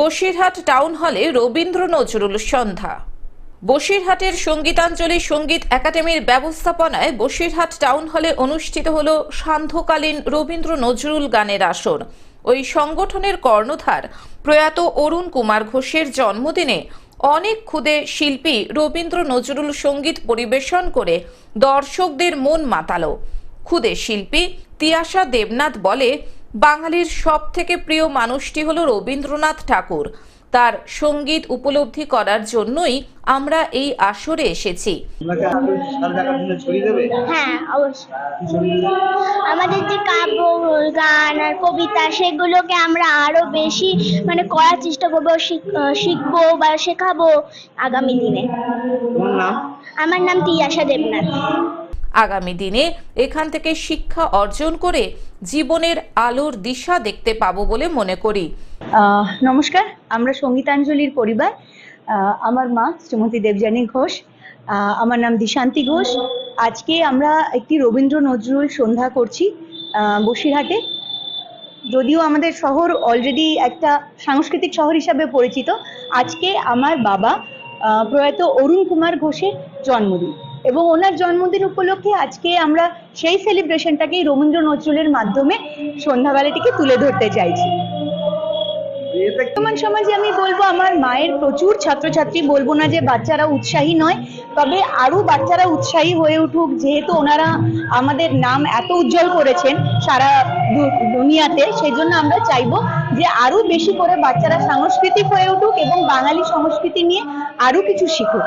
Basirhat town হলে রবীন্দ্র নজরুল সন্ধ্যা। বসিরহাটের সঙ্গীতাঞ্জলি সংগীত একাডেমির ব্যবস্থাপনায় বসিরহাট টাউন হলে অনুষ্ঠিত হল সান্ধ্যকালীন রবীন্দ্র নজরুল গানের আসর। ওই সংগঠনের কর্ণধার প্রয়াত অরুণ কুমার ঘোষের জন্মদিনে অনেক ক্ষুদে শিল্পী রবীন্দ্র নজরুল সংগীত পরিবেশন করে দর্শকদের মন মাতালো। ক্ষুদে শিল্পী তিয়াশা দেবনাথ বলে বাঙালির সব থেকে প্রিয় মানুষটি হলো রবীন্দ্রনাথ ঠাকুর। তার সংগীত উপলব্ধি করার জন্যই আমরা এই আসরে এসেছি। হ্যাঁ অবশ্যই। আমাদের যে কাব্য গান আর কবিতা সেগুলোকে আমরা আরও বেশি মানে করার চেষ্টা করব শিখ- শিখব বা শেখাবো আগামী দিনে। আমার নাম তিয়াশা দেবনাথ। আগামী দিনে এখান থেকে শিক্ষা অর্জন করে জীবনের আলোর দিশা দেখতে পাবো বলে মনে করি। নমস্কার, আমরা সঙ্গীতাঞ্জলির পরিবার। আমার মা শ্রীমতী দেবযানী ঘোষ আমার নাম দিশান্তি ঘোষ। আজকে আমরা একটি রবীন্দ্র নজরুল সন্ধ্যা করছি বসিরহাটে। যদিও আমাদের শহর অলরেডি একটা সাংস্কৃতিক শহর হিসাবে পরিচিত, আজকে আমার বাবা প্রয়াত অরুণ কুমার ঘোষের জন্মদিন। এবং ওনার জন্মদিন উপলক্ষে আজকে আমরা সেই সেলিব্রেশনটাকেই রবীন্দ্র নজরুলের মাধ্যমে সন্ধ্যাবেলাটিকে তুলে ধরতে চাইছি। বর্তমান সমাজে আমি বলব, আমার মায়ের প্রচুর ছাত্রছাত্রী, বলব না যে বাচ্চারা উৎসাহী নয়, তবে আরও বাচ্চারা উৎসাহী হয়ে উঠুক, যেহেতু ওনারা আমাদের নাম এত উজ্জ্বল করেছেন সারা দুনিয়াতে সেই জন্য আমরা চাইব যে আরও বেশি করে বাচ্চারা সাংস্কৃতিক হয়ে উঠুক এবং বাঙালি সংস্কৃতি নিয়ে আরও কিছু শিখুক।